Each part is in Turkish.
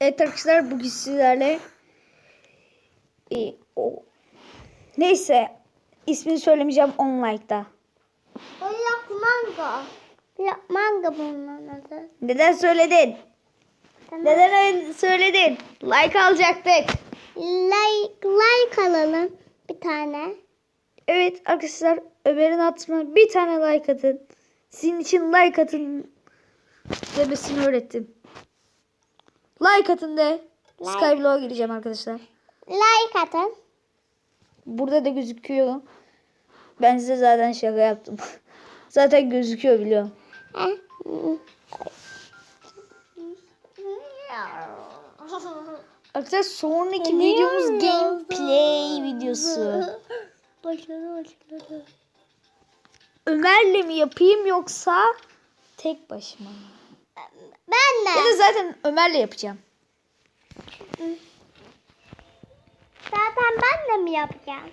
Evet arkadaşlar bugün sizlerle e, o, neyse ismini söylemeyeceğim 10 like'da. Black mango. Black mango bunun adı. Neden söyledin? Tamam. Neden öyle söyledin? Like alacaktık. Like, like alalım bir tane. Evet arkadaşlar Ömer'in atma bir tane like atın. Sizin için like atın demesini öğrettim. Like atın de. Like. Skyblock'a gireceğim arkadaşlar. Like atın. Burada da gözüküyor. Ben size zaten şaka yaptım. zaten gözüküyor biliyorum. Arkadaşlar sonraki videomuz gameplay videosu. Başladı başladı. Ömer'le mi yapayım yoksa tek başıma mı? Ben Ya da de. zaten Ömer'le yapacağım. Zaten ben de mi yapacağım?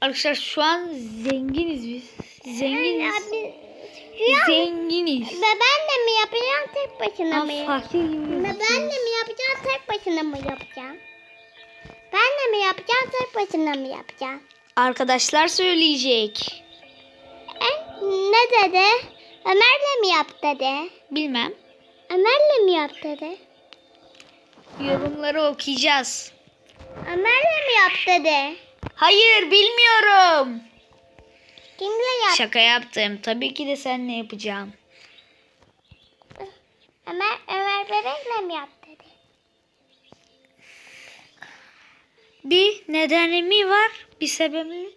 Arkadaşlar şu an zenginiz biz. Zenginiz. Abi, ya, Zenginiz. ve ben de mi yapacağım tek başına mı? fakir gibi Ve ben de mi yapacağım tek başına mı yapacağım? Ben de mi yapacağım tek başına mı yapacağım? Arkadaşlar söyleyecek. E, ne dedi? Ömer'le mi yap dedi? Bilmem. Ömer'le mi yap dedi? Yorumları okuyacağız. Ömer'le mi yap dedi? Hayır bilmiyorum. Kimle yap? Şaka yaptım. Tabii ki de seninle yapacağım. Ömer, Ömer bebekle mi yap dedi? Bir nedeni mi var? Bir sebebi mi?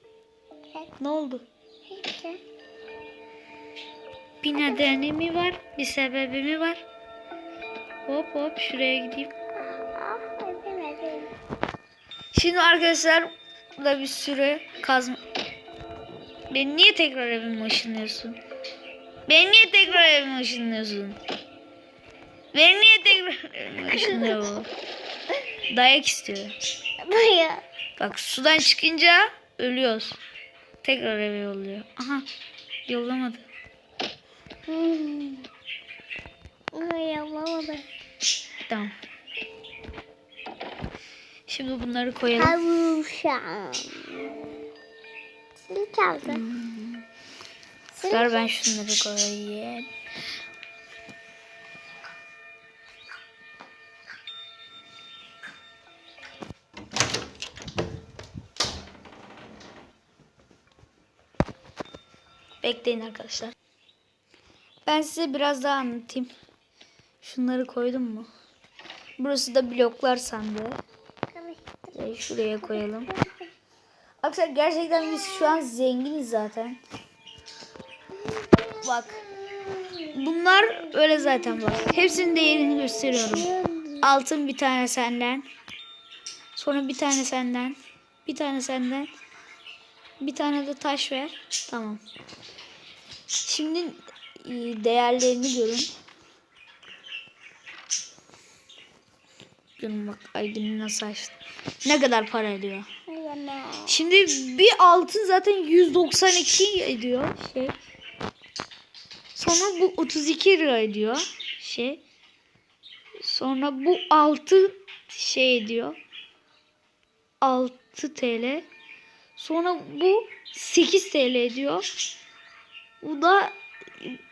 Evet. Ne oldu? Hiç. Bir nedeni mi var? Bir sebebi mi var? Hop hop şuraya gideyim. Şimdi arkadaşlar burada bir sürü kazma... Beni niye tekrar evime ışınlıyorsun? Beni niye tekrar evime ışınlıyorsun? Beni niye tekrar evime ışınlıyor bu? Dayak istiyor. Buyur. Bak sudan çıkınca ölüyoruz. Tekrar eve yolluyor. Aha yollamadı. Hmm. Ay, yapamadım. Tamam. Şimdi bunları koyalım. Kavuşam. Sil çaldı. Ver ben şunları koyayım. Bekleyin arkadaşlar. Ben size biraz daha anlatayım. Şunları koydum mu? Burası da bloklar sandığı. Şurayı şuraya koyalım. Arkadaşlar gerçekten biz şu an zenginiz zaten. Bak. Bunlar öyle zaten bak. Hepsinin değerini gösteriyorum. Altın bir tane senden. Sonra bir tane senden. Bir tane senden. Bir tane de taş ver. Tamam. Şimdi e, değerlerini görün. Görün bak aydın nasıl açtı. Ne kadar para ediyor. Şimdi bir altın zaten 192 ediyor şey. Sonra bu 32 lira ediyor şey. Sonra bu 6 şey ediyor. 6 TL. Sonra bu 8 TL ediyor. Bu da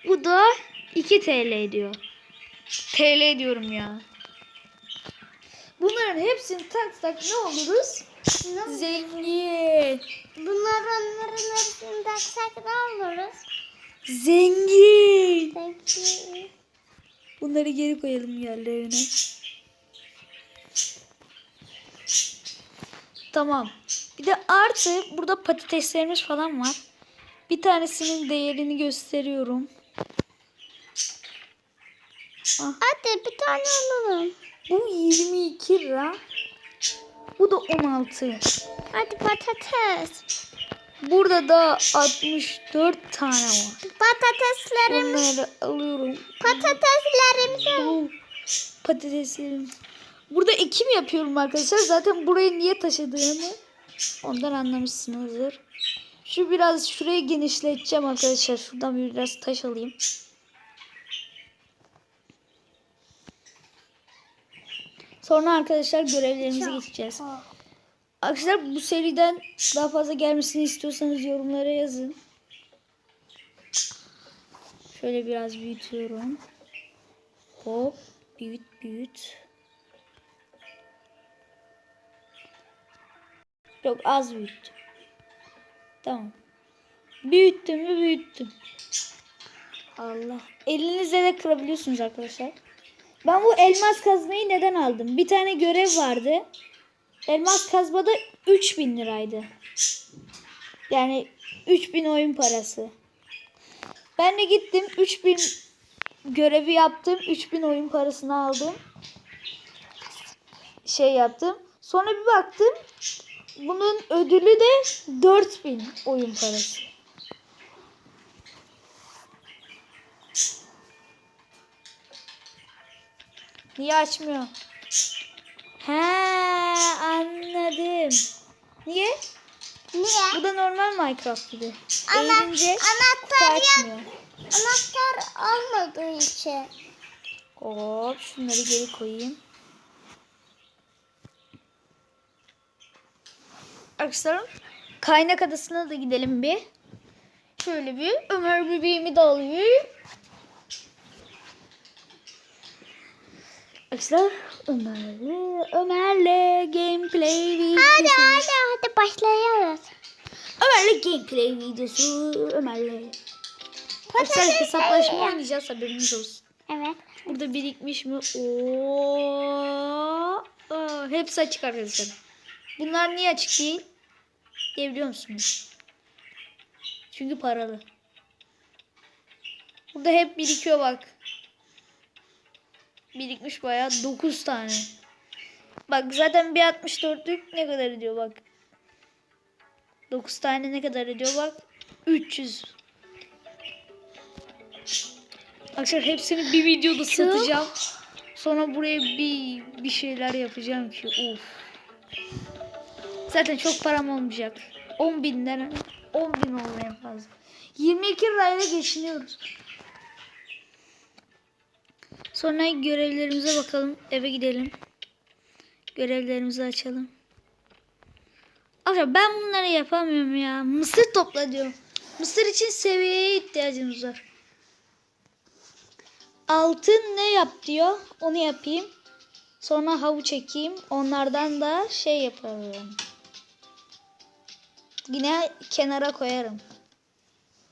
bu da 2 TL ediyor. TL diyorum ya. Bunların hepsini taksak ne oluruz? Zengin. Bunlar onların hepsini taksak ne oluruz? Zengin. Bunları geri koyalım yerlerine. Tamam. Bir de artı burada patateslerimiz falan var. Bir tanesinin değerini gösteriyorum. Ah, Hadi bir tane alalım. Bu 22 lira. Bu da 16. Hadi patates. Burada da 64 tane var. Patateslerimiz. Onları alıyorum. Patateslerimizi. Bu patateslerim. Burada ekim yapıyorum arkadaşlar. Zaten buraya niye taşıdığımı ondan anlamışsınızdır. Şu biraz şurayı genişleteceğim arkadaşlar. Şuradan biraz taş alayım. Sonra arkadaşlar görevlerimize geçeceğiz. Arkadaşlar bu seriden daha fazla gelmesini istiyorsanız yorumlara yazın. Şöyle biraz büyütüyorum. Hop büyüt büyüt. Yok az büyüttüm. Tamam. Büyüttüm mü büyüttüm. Allah. Elinizle de kırabiliyorsunuz arkadaşlar. Ben bu elmas kazmayı neden aldım? Bir tane görev vardı. Elmas kazmada 3000 liraydı. Yani 3000 oyun parası. Ben de gittim 3000 görevi yaptım. 3000 oyun parasını aldım. Şey yaptım. Sonra bir baktım. Bunun ödülü de 4000 oyun parası. Niye açmıyor? He anladım. Niye? Niye? Bu da normal Minecraft gibi. Ana, Eğilince anahtar açmıyor. Anahtar almadığı için. Hop şunları geri koyayım. Arkadaşlar kaynak adasına da gidelim bir. Şöyle bir Ömer bebeğimi de alayım. Arkadaşlar Ömer'le Ömer'le gameplay videosu. Hadi hadi hadi başlayalım. Ömer'le gameplay videosu. Ömer'le. Arkadaşlar hesaplaşma oynayacağız haberiniz olsun. Evet. Burada birikmiş mi? Oo. Aa, hepsi açık arkadaşlar. Bunlar niye açık değil? Diyebiliyor musunuz? Çünkü paralı. Burada hep birikiyor bak. Birikmiş bayağı 9 tane. Bak zaten bir 64'lük ne kadar ediyor bak. 9 tane ne kadar ediyor bak. 300. Arkadaşlar hepsini bir videoda satacağım. Sonra buraya bir bir şeyler yapacağım ki of. Zaten çok param olmayacak. 10 binden 10 bin olur en fazla. 22 lirayla geçiniyoruz. Sonra görevlerimize bakalım. Eve gidelim. Görevlerimizi açalım. Arkadaşlar ben bunları yapamıyorum ya. Mısır topla diyorum. Mısır için seviyeye ihtiyacımız var. Altın ne yap diyor. Onu yapayım. Sonra havuç çekeyim. Onlardan da şey yaparım. Yine kenara koyarım.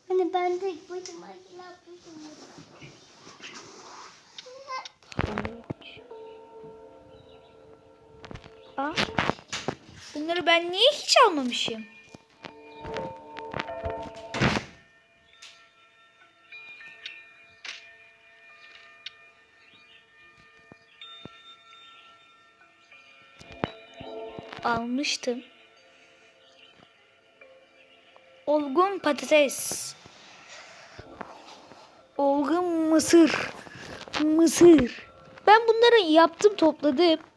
Hani ben tek başıma yapmışım. Aa, bunları ben niye hiç almamışım? Almıştım. Olgun patates. Olgun mısır. Mısır. Ben bunları yaptım topladım.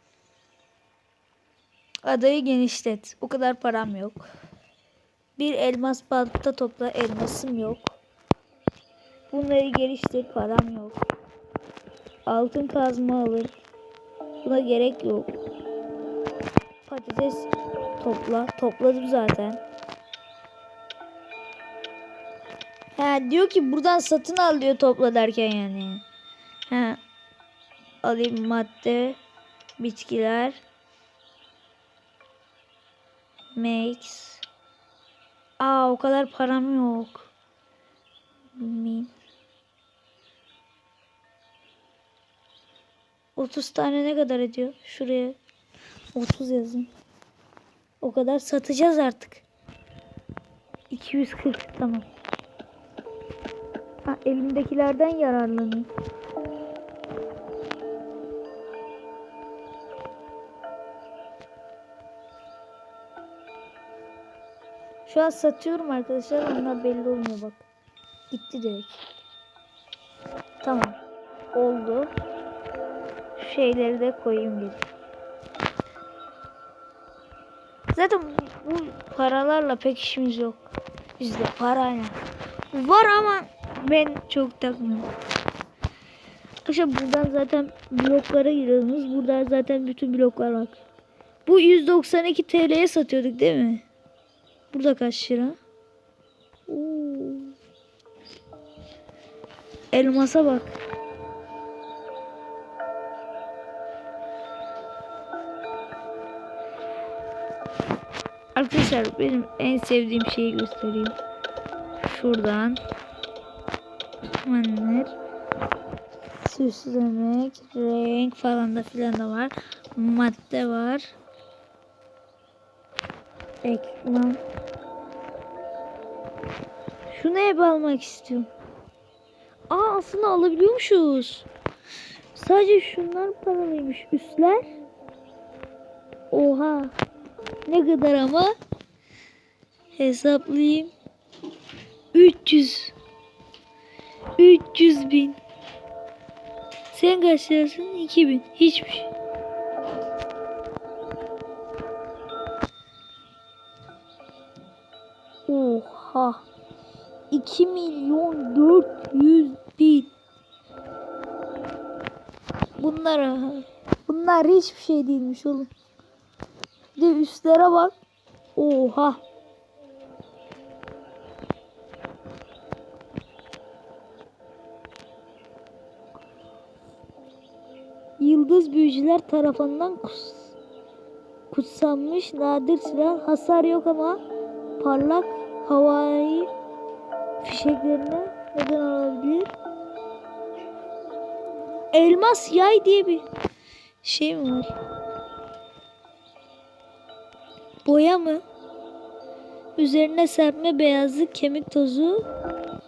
Adayı genişlet. O kadar param yok. Bir elmas balta topla. Elmasım yok. Bunları geliştir. Param yok. Altın kazma alır. Buna gerek yok. Patates topla. Topladım zaten. Ha diyor ki buradan satın al diyor topla derken yani. Ha. Alayım madde. Bitkiler. Makes. Aa o kadar param yok. Min. 30 tane ne kadar ediyor? Şuraya 30 yazın. O kadar satacağız artık. 240 tamam. Ha, elimdekilerden yararlanayım. Şu an satıyorum arkadaşlar. Onlar belli olmuyor bak. Gitti direkt. Tamam. Oldu. Şu şeyleri de koyayım geri. Zaten bu paralarla pek işimiz yok. Bizde parayla. Var ama ben çok takmıyorum. Arkadaşlar buradan zaten bloklara giriyorsunuz. Burada zaten bütün bloklar var. Bu 192 TL'ye satıyorduk değil mi? Burada kaç lira? Oo. Elmasa bak. Arkadaşlar benim en sevdiğim şeyi göstereyim. Şuradan. Manner. Süslemek, renk falan da filan da var. Madde var. Ekran. Şunu hep almak istiyorum. Aa aslında alabiliyormuşuz. Sadece şunlar paralıymış. Üstler. Oha. Ne kadar ama? Hesaplayayım. 300. 300 bin. Sen kaç lirasın? 2000. Hiçbir şey. Oha. 2 milyon 400 bin. Bunlar bunlar hiçbir şey değilmiş oğlum. De üstlere bak. Oha. Yıldız büyücüler tarafından kus, kutsanmış nadir silah. Hasar yok ama parlak havai fişeklerine neden olabilir? Elmas yay diye bir şey mi var? Boya mı? Üzerine serpme beyazlık kemik tozu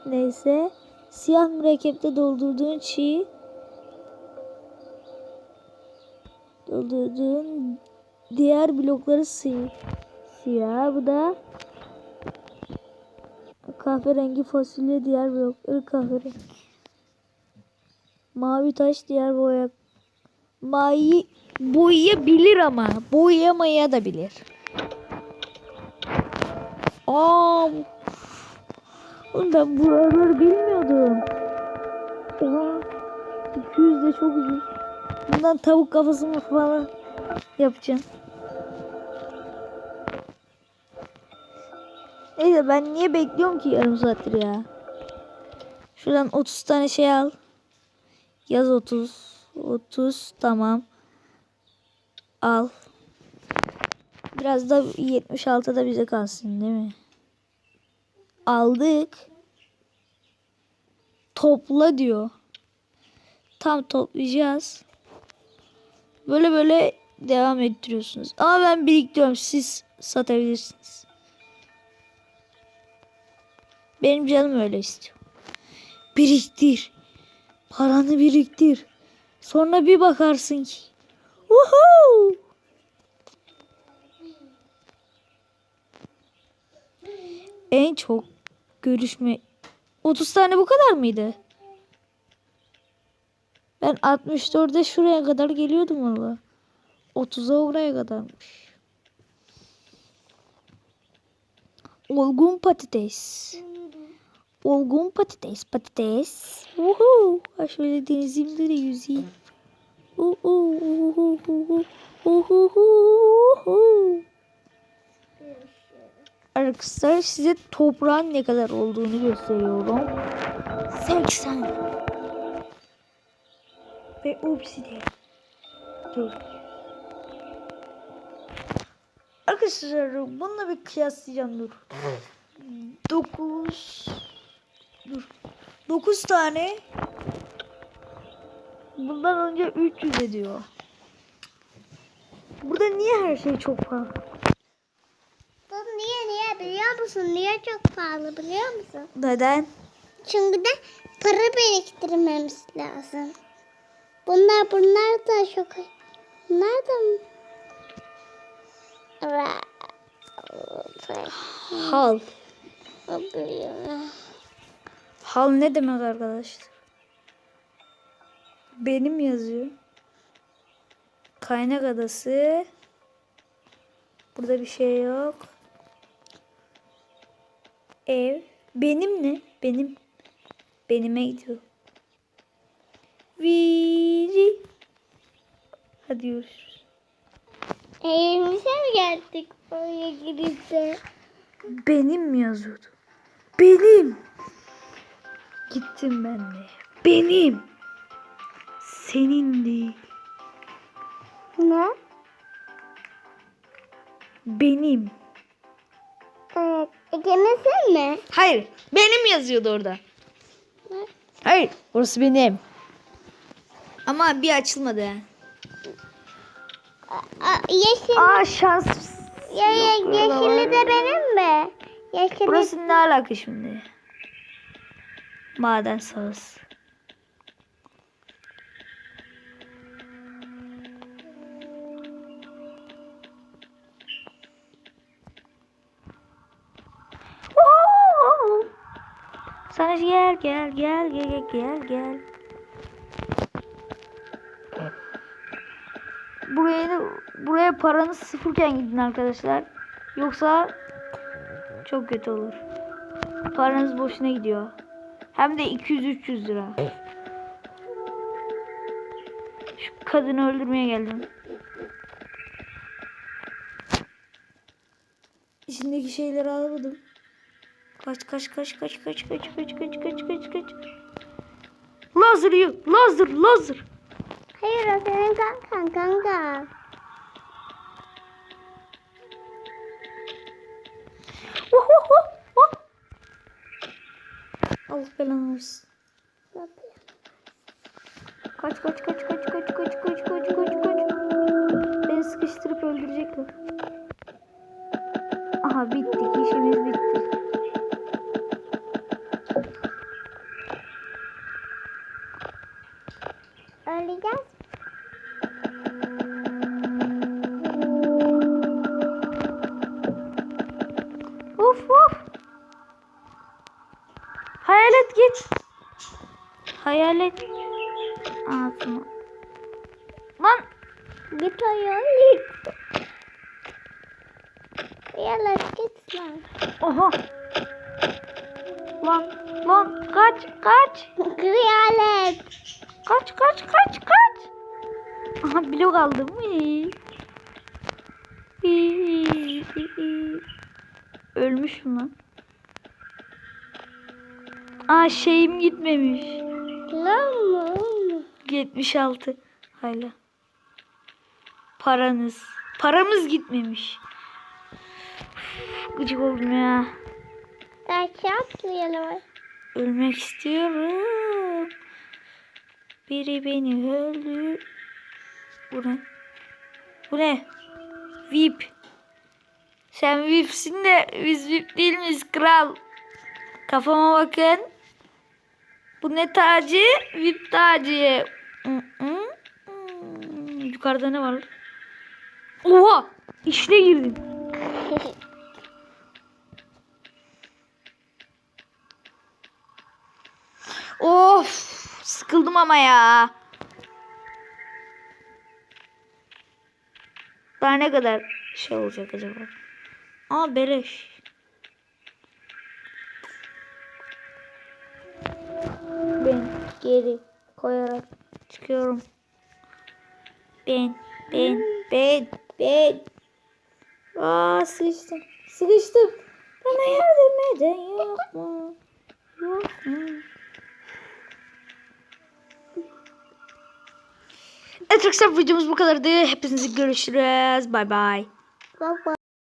neyse siyah mürekkepte doldurduğun çiğ doldurduğun diğer blokları si siyah bu da kahverengi fasulye diğer blokları kahverengi mavi taş diğer boya mavi boyayabilir ama boyamaya da bilir. Aa, oğlum ben buraları bilmiyordum. Oha, 200 de çok ucuz. Bundan tavuk kafası mı falan yapacağım. Neyse ben niye bekliyorum ki yarım saattir ya. Şuradan 30 tane şey al. Yaz 30. 30 tamam. Al. Biraz da 76 da bize kalsın değil mi? Aldık. Topla diyor. Tam toplayacağız. Böyle böyle devam ettiriyorsunuz. Ama ben biriktiriyorum. Siz satabilirsiniz. Benim canım öyle istiyor. Biriktir. Paranı biriktir. Sonra bir bakarsın ki. Woohoo! En çok görüşme 30 tane bu kadar mıydı? Ben 64'e şuraya kadar geliyordum valla. 30'a oraya kadarmış. Olgun patates. Olgun patates, patates. Uhu. Şöyle denizimde de yüzeyim. Uhu, uhu, uhu, uhu, uhu. Arkadaşlar size toprağın ne kadar olduğunu gösteriyorum. 80. Ve obsidian. Dur. Arkadaşlar bununla bir kıyaslayacağım dur. 9 Dur. 9 tane Bundan önce 300 ediyor. Burada niye her şey çok pahalı? Baba niye niye biliyor musun? Niye çok pahalı biliyor musun? Neden? Çünkü de para biriktirmemiz lazım. Bunlar bunlar da çok bunlar da mı? Hal. Hal ne demek arkadaşlar? Benim yazıyor. Kaynak adası. Burada bir şey yok. Ev. Benim ne? Benim. Benime gidiyor. Viri. Hadi görüşürüz. Evimize mi geldik böyle girişte? Benim mi yazıyordu? Benim. Gittim ben de. Benim. Senin değil. Ne? Benim. Evet. İkimizin mi? Hayır. Benim yazıyordu orada. Ne? Hayır. Orası benim. Ama bir açılmadı. Aa, yeşil. Aa şans. Ya, ya, yeşili de benim mi? Yeşili. Burası ne alaka şimdi? Maden sahası. Sana gel gel gel gel gel gel. Buraya buraya paranız sıfırken gidin arkadaşlar. Yoksa çok kötü olur. Paranız boşuna gidiyor. Hem de 200-300 lira. Şu kadını öldürmeye geldim. İçindeki şeyleri alamadım. Kaç kaç kaç kaç kaç kaç kaç kaç kaç kaç kaç. Lazer yok. Lazer lazer. Hayır o senin kankan kanka. Al planımız. Kaç kaç kaç kaç kaç kaç. Lan. Oha. Lan. Lan kaç kaç. Kıyalet. Kaç kaç kaç kaç. Aha blok aldım. Ölmüşüm lan. Aa şeyim gitmemiş. Lan mı? mı? 76 hala. Paranız. Paramız gitmemiş. Gıcık oldum ya. Aşağı atlayalım. Ölmek istiyorum. Biri beni öldü. Bu ne? Bu ne? VIP. Sen VIP'sin de biz VIP değil miyiz kral? Kafama bakın. Bu ne tacı? VIP tacı. Hı hı. Hmm, Yukarıda ne var? Oha! İşte girdim. Of! Sıkıldım ama ya. Daha ne kadar şey olacak acaba? Aa beleş. Ben geri koyarak çıkıyorum. Ben, ben, ben, ben. Aa sıkıştım. Sıkıştım. Bana yardım eden yok mu? Yok mu? Evet arkadaşlar videomuz bu kadardı. Hepinizi görüşürüz. Bay bay. Baba.